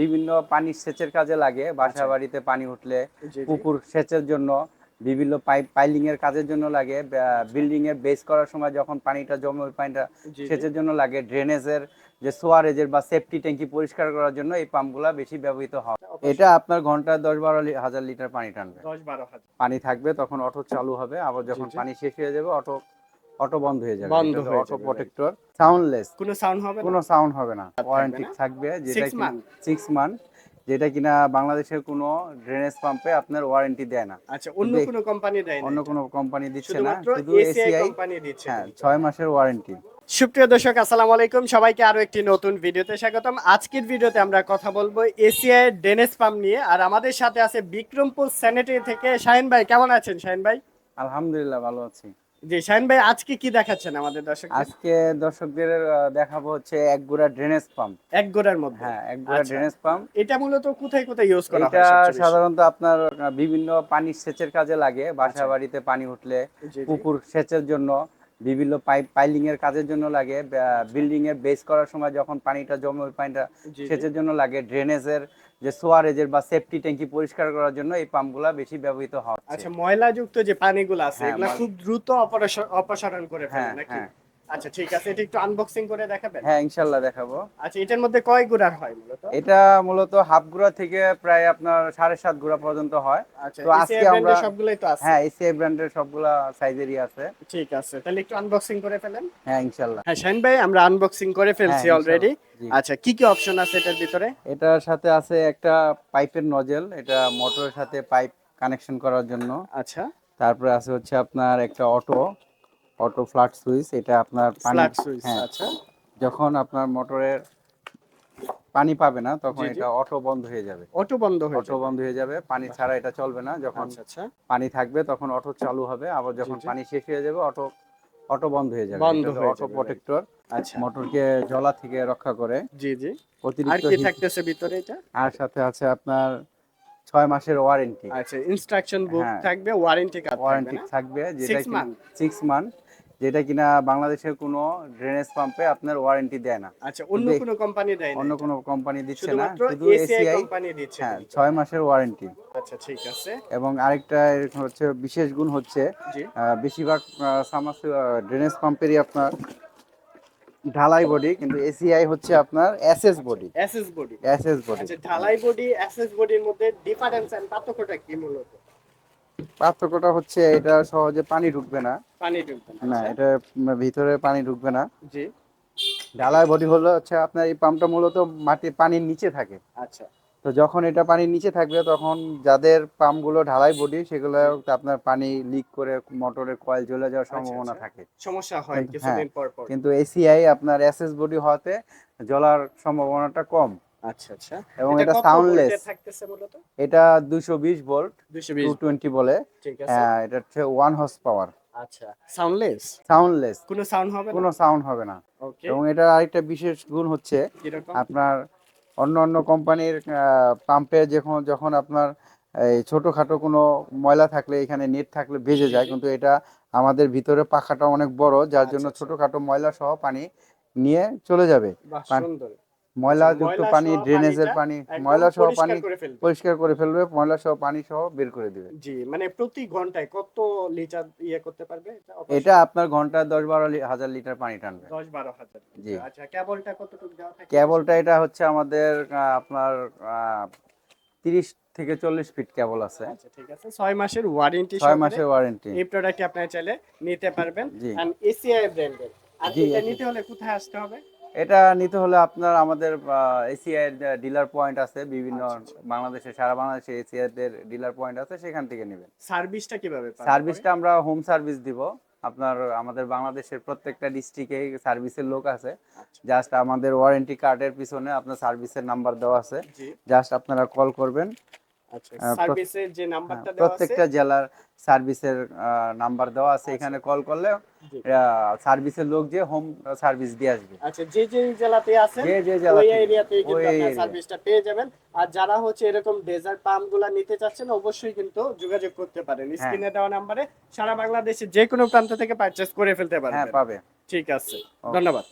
বিভিন্ন পানি সেচের কাজে লাগে। বাসা বাড়িতে পানি উঠলে। পুকুর সেচের জন্য বিভিন্ন পাইপ পাইলিং এর কাজের জন্য লাগে। বিল্ডিং এর বেস করার সময় যখন পানিটা জমে ওই পানিটা। সেচের জন্য লাগে। ড্রেনেজের যে সোয়ারেজের বা সেফটি ট্যাঙ্কি পরিষ্কার করার জন্য এই পাম্পগুলা বেশি ব্যবহৃত হয়। এটা আপনার ঘন্টায় দশ বারো হাজার লিটার পানি টানবে। দশ বারো হাজার। পানি থাকবে তখন অটো চালু হবে। আবার যখন পানি শেষ হয়ে যাবে অটো অটো বন্ধ হয়ে যাবে বন্ধ হয়ে অটো প্রোটেক্টর সাউন্ডলেস কোনো সাউন্ড হবে কোনো সাউন্ড হবে না ওয়ারেন্টি থাকবে যেটা month? সিক্স মান্থ যেটা কিনা বাংলাদেশের কোনো ড্রেনেজ পাম্পে আপনার ওয়ারেন্টি দেয় না। আচ্ছা অন্য কোনো কোম্পানি দেয় না অন্য? কোনো কোম্পানি দিচ্ছে না শুধু এসিআই কোম্পানি দিচ্ছে। হ্যাঁ ছয় মাসের ওয়ারেন্টি সুপ্রিয় দর্শক আসসালামু আলাইকুম। সবাইকে আরও একটি নতুন ভিডিওতে স্বাগতম। আজকের ভিডিওতে আমরা কথা বলব এসিআই ড্রেনেজ পাম্প নিয়ে। আর আমাদের সাথে আছে বিক্রমপুর স্যানিটারি থেকে শাহিন ভাই। কেমন আছেন শাহিন ভাই? আলহামদুলিল্লাহ ভালো আছি। জি শাহিন ভাই আজকে কি দেখাচ্ছেন আমাদের দর্শক আজকে দর্শকদের দেখাবো হচ্ছে এক গোড়া ড্রেনেজ পাম্প এক গোড়ার মধ্যে? হ্যাঁ এক গুড়া আচ্ছা। ড্রেনেজ পাম্প এটা মূলত কোথায় কোথায় ইউজ করা হয় এটা সাধারণত আপনার বিভিন্ন পানি সেচের কাজে লাগে। বাসা আচ্ছা। বাড়িতে পানি উঠলে। পুকুর সেচের জন্য। বিভিন্ন পাইপ পাইলিং এর কাজের জন্য লাগে বিল্ডিং এর বেস করার সময় যখন পানিটা জমে ওই পানিটা। সেচের জন্য লাগে ড্রেনেজের যে সোয়ারেজের বা সেফটি ট্যাঙ্কি পরিষ্কার করার জন্য এই পাম্প পাম্পগুলা বেশি ব্যবহৃত হয় আচ্ছা ময়লাযুক্ত যে পানিগুলো আছে হ্যাঁ, এগুলা খুব দ্রুত অপসারণ অপসারণ করে ফেলে হ্যাঁ, নাকি হ্যাঁ। আচ্ছা ঠিক আছে এটা একটু আনবক্সিং করে দেখাবেন? হ্যাঁ ইনশাল্লাহ দেখাবো। আচ্ছা এটার মধ্যে কয় গুড়ার হয় মূলত? এটা মূলত হাফ গুড়া থেকে প্রায় আপনার সাড়ে সাত গুড়া পর্যন্ত হয়। আচ্ছা তো আজকে আমরা- সবগুলোই তো আছে। হ্যাঁ এসিআই ব্র্যান্ডের সবগুলা সাইজেরই আছে। ঠিক আছে তাহলে একটু আনবক্সিং করে ফেলেন। হ্যাঁ ইনশাল্লাহ। হ্যাঁ শাহিন ভাই আমরা আনবক্সিং করে ফেলছি হ্যাঁ, অলরেডি আচ্ছা কি কি অপশন আছে এটার ভিতরে? এটার সাথে আছে একটা পাইপের নজেল এটা মোটরের সাথে পাইপ কানেকশন করার জন্য। আচ্ছা। তারপরে আছে হচ্ছে আপনার একটা অটো অটো ফ্ল্যাট সুইচ এটা আপনার পানি সুইচ হ্যাঁ। আচ্ছা। যখন আপনার মোটরের পানি পাবে না তখন। এটা অটো বন্ধ হয়ে যাবে। অটো বন্ধ হয়ে অটো বন্ধ হয়ে যাবে। পানি ছাড়া এটা চলবে না। যখন আচ্ছা আচ্ছা। পানি থাকবে তখন অটো চালু হবে। আবার যখন পানি শেষ হয়ে যাবে অটো অটো বন্ধ হয়ে যাবে। বন্ধ হয়ে অটো প্রোটেক্টর আচ্ছা। মোটরকে জলা থেকে রক্ষা করে। জি জি। আর কি থাকতেছে ভিতরে এটা? আর সাথে আছে আপনার ছয় মাসের ওয়ারেন্টি আচ্ছা ইনস্ট্রাকশন বুক হ্যাঁ। থাকবে ওয়ারেন্টি কার্ড থাকবে ওয়ারেন্টি থাকবে যেটা Six month? সিক্স মান্থ যেটা কিনা বাংলাদেশের কোনো ড্রেনেজ পাম্পে আপনার ওয়ারেন্টি দেয় না। আচ্ছা অন্য কোনো কোম্পানি দেয় না অন্য কোনো কোম্পানি দিচ্ছে না শুধু এসিআই কোম্পানি দিচ্ছে হ্যাঁ এটা। ছয় মাসের ওয়ারেন্টি আচ্ছা ঠিক আছে। এবং আরেকটা হচ্ছে বিশেষ গুণ হচ্ছে বেশিরভাগ ড্রেনেজ পাম্পেরই আপনার ঢালাই বডি কিন্তু এসিআই হচ্ছে আপনার SS body SS body SS body আচ্ছা ঢালাই বডি এসএস বডির মধ্যে ডিফারেন্স এন্ড পার্থক্যটা কি মূলত? পার্থক্যটা হচ্ছে এটা সহজে পানি ঢুকবে না। পানি ঢুকবে না আচ্ছা, এটা ভিতরে পানি ঢুকবে না। জি। ঢালাই বডি হলো হচ্ছে আপনার এই পাম্পটা মূলত মাটি পানির নিচে থাকে। আচ্ছা। তো যখন এটা পানির নিচে থাকবে তখন যাদের পাম্পগুলো ঢালাই বডি সেগুলো আপনার পানি লিক করে মোটরের কয়েল জ্বলে যাওয়ার আচ্ছা, সম্ভাবনা আচ্ছা। থাকে। সমস্যা হয় কিন্তু- কিছুদিন পর পর। কিন্তু এসিআই আপনার এসএস বডি হওয়াতে জ্বলার সম্ভাবনাটা কম। আচ্ছা আচ্ছা। এবং এটা সাউন্ডলেস থাকতেছে মূলত? এটা দুইশো বিশ ভোল্ট 220 বলে। ঠিক আছে। হ্যাঁ, এটা হচ্ছে ওয়ান হর্স পাওয়ার আচ্ছা সাউন্ডলেস সাউন্ডলেস কোনো সাউন্ড হবে কোনো সাউন্ড হবে না। ওকে এবং এটা আরেকটা বিশেষ গুণ হচ্ছে আপনার অন্য অন্য কোম্পানির পাম্পে যখন যখন আপনার এই ছোটখাটো কোনো ময়লা থাকলে এখানে নেট থাকলে ভেজে যায় কিন্তু এটা আমাদের ভিতরে পাখাটা অনেক বড় যার জন্য আচ্ছা, আচ্ছা। ছোটখাটো ময়লা সহ পানি নিয়ে চলে যাবে। সুন্দর। ময়লা আচ্ছা, পানি ড্রেনেজের পানি ময়লা সহ পানি পরিষ্কার করে ফেলবে ময়লা সহ পানি সহ বের করে দিবে। জি মানে প্রতি ঘন্টায় কত লিটার ইয়ে করতে পারবে এটা আপনার ঘন্টায় দশ বারো হাজার লিটার পানি টানবে। দশ বারো হাজার জি। আচ্ছা কেবলটা কতটুকু দেওয়া থাকে? কেবলটা এটা হচ্ছে আমাদের আপনার তিরিশ থেকে চল্লিশ ফিট কেবল আছে। আচ্ছা ঠিক আছে। ছয় মাসের ওয়ারেন্টি ছয় মাসের ওয়ারেন্টি। এই প্রোডাক্টটি আপনারা চাইলে নিতে পারবেন। জি। এসিআই ব্র্যান্ডের আর এটা নিতে হলে কোথায় আসতে হবে? এটা নিতে হলে আপনার আমাদের এসিআই ডিলার পয়েন্ট আছে বিভিন্ন আচ্ছা, আচ্ছা। বাংলাদেশে সারা বাংলাদেশে এসিআই দের ডিলার পয়েন্ট আছে সেখান থেকে নেবেন। সার্ভিসটা কীভাবে সার্ভিসটা আমরা হোম সার্ভিস দিব। আপনার আমাদের বাংলাদেশের প্রত্যেকটা ডিস্ট্রিক্টে সার্ভিসের লোক আছে। আচ্ছা, জাস্ট আমাদের ওয়ারেন্টি কার্ডের পিছনে আপনার সার্ভিসের নাম্বার দেওয়া আছে। জাস্ট আপনারা কল করবেন। আচ্ছা সার্ভিসের যে নাম্বারটা হ্যাঁ, দেওয়া আছে? প্রত্যেকটা জেলার সার্ভিসের নাম্বার দেওয়া আছে। এখানে কল করলে। সার্ভিসের লোক যে হোম সার্ভিস দিয়ে আসবে। আচ্ছা যে যে জেলাতে আছেন যে যে ওই এরিয়াতে কিন্তু সার্ভিসটা পেয়ে যাবেন। আর যারা হচ্ছে এরকম ডেজার্ট পাম্পগুলা নিতে চাচ্ছেন অবশ্যই কিন্তু যোগাযোগ করতে পারেন। হ্যাঁ। স্ক্রিনে দেওয়া নাম্বারে সারা বাংলাদেশে যে কোনো প্রান্ত থেকে পারচেস করে ফেলতে হ্যাঁ পাবে। ঠিক আছে। ধন্যবাদ।